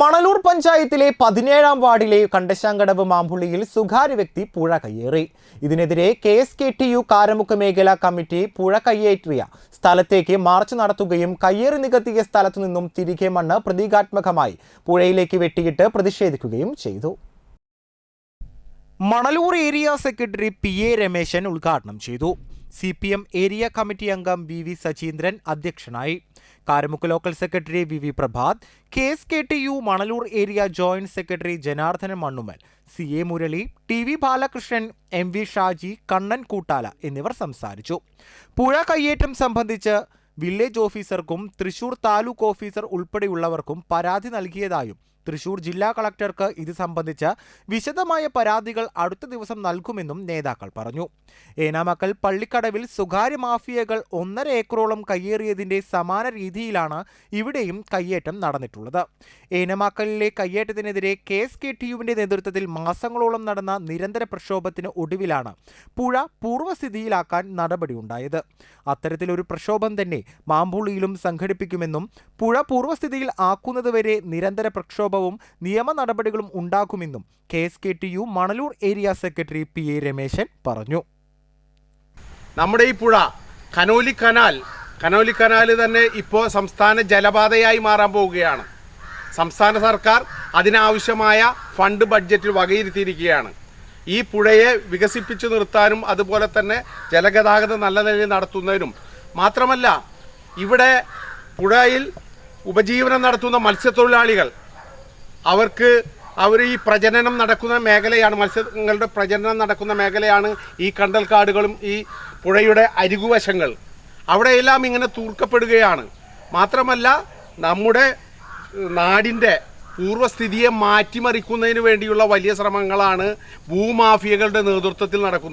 മണലൂർ പഞ്ചായത്തിലെ പതിനേഴാം വാർഡിലെ കണ്ടശാങ്കടവ് മാമ്പുള്ളിയിൽ സ്വകാര്യ വ്യക്തി പുഴ കയ്യേറി. ഇതിനെതിരെ K S K T U Karamukku മേഖലാ കമ്മിറ്റി പുഴ കയ്യേറ്റിയ. സ്ഥലത്തേക്ക് മാർച്ച് നടത്തുകയും കയ്യേറി നികത്തിയ സ്ഥലത്തു നിന്നും തിരികെ മണ്ണ് പ്രതീകാത്മകമായി പുഴയിലേക്ക് വെട്ടിയിട്ട് പ്രതിഷേധിക്കുകയും ചെയ്തു. Manalur area secretary P A Rameshan ഉദ്ഘാടനം ചെയ്തു. C P M area committee അംഗം വി വി സചീന്ദ്രൻ അധ്യക്ഷനായി. Karamukku local secretary V V Prabhath K S K T U Manalur area joint secretary Janardhanan Mannumal C A Murali T V Balakrishnan M V Shaji Kannan Koottala എന്നിവർ സംസാരിച്ചു. പുഴ കയ്യേറ്റം സംബന്ധിച്ച് village ഓഫീസർക്കും Thrissur taluk officer ഉൾപ്പെടെയുള്ളവർക്കും പരാതി നൽകിയതായും തൃശൂർ ജില്ലാ കളക്ടർക്ക് ഇത് സംബന്ധിച്ച് വിശദമായ പരാതികൾ അടുത്ത ദിവസം നൽകുമെന്നും നേതാക്കൾ പറഞ്ഞു. ഏനാമക്കൽ പള്ളിക്കടവിൽ സ്വകാര്യ മാഫിയകൾ ഒന്നര ഏക്കറോളം കയ്യേറിയതിന്റെ സമാന രീതിയിലാണ് ഇവിടെയും കയ്യേറ്റം നടന്നിട്ടുള്ളത്. ഏനമാക്കലിലെ കയ്യേറ്റത്തിനെതിരെ കെ എസ് കെ ടി നേതൃത്വത്തിൽ മാസങ്ങളോളം നടന്ന നിരന്തര പ്രക്ഷോഭത്തിന് ഒടുവിലാണ് പുഴ പൂർവസ്ഥിതിയിലാക്കാൻ നടപടിയുണ്ടായത്. അത്തരത്തിലൊരു പ്രക്ഷോഭം തന്നെ മാമ്പുള്ളിയിലും സംഘടിപ്പിക്കുമെന്നും പുഴ പൂർവസ്ഥിതിയിൽ ആക്കുന്നതുവരെ നിരന്തര പ്രക്ഷോഭവും നിയമ നടപടികളും ഉണ്ടാക്കുമെന്നും K S K T U Manalur area secretary P A Rameshan പറഞ്ഞു. നമ്മുടെ ഈ പുഴ കനോലി കനാൽ കനോലി കനാൽ തന്നെ ഇപ്പോൾ സംസ്ഥാന ജലപാതയായി മാറാൻ പോവുകയാണ്. സംസ്ഥാന സർക്കാർ അതിനാവശ്യമായ ഫണ്ട് ബഡ്ജറ്റിൽ വകയിരുത്തിയിരിക്കുകയാണ്. ഈ പുഴയെ വികസിപ്പിച്ചു നിർത്താനും അതുപോലെ തന്നെ ജലഗതാഗതം നല്ല നിലയിൽ നടത്തുന്നതിനും മാത്രമല്ല ഇവിടെ പുഴയിൽ ഉപജീവനം നടത്തുന്ന മത്സ്യത്തൊഴിലാളികൾ. അവർക്ക് അവർ ഈ പ്രജനനം നടക്കുന്ന മേഖലയാണ് മത്സ്യങ്ങളുടെ പ്രജനനം നടക്കുന്ന മേഖലയാണ് ഈ കണ്ടൽക്കാടുകളും ഈ പുഴയുടെ അരികുവശങ്ങൾ. അവിടെയെല്ലാം ഇങ്ങനെ തൂർക്കപ്പെടുകയാണ്. മാത്രമല്ല നമ്മുടെ നാടിന്റെ പൂർവസ്ഥിതിയെ മാറ്റിമറിക്കുന്നതിന് വേണ്ടിയുള്ള വലിയ ശ്രമങ്ങളാണ് ഭൂമാഫിയകളുടെ നേതൃത്വത്തിൽ നടക്കുന്നത്.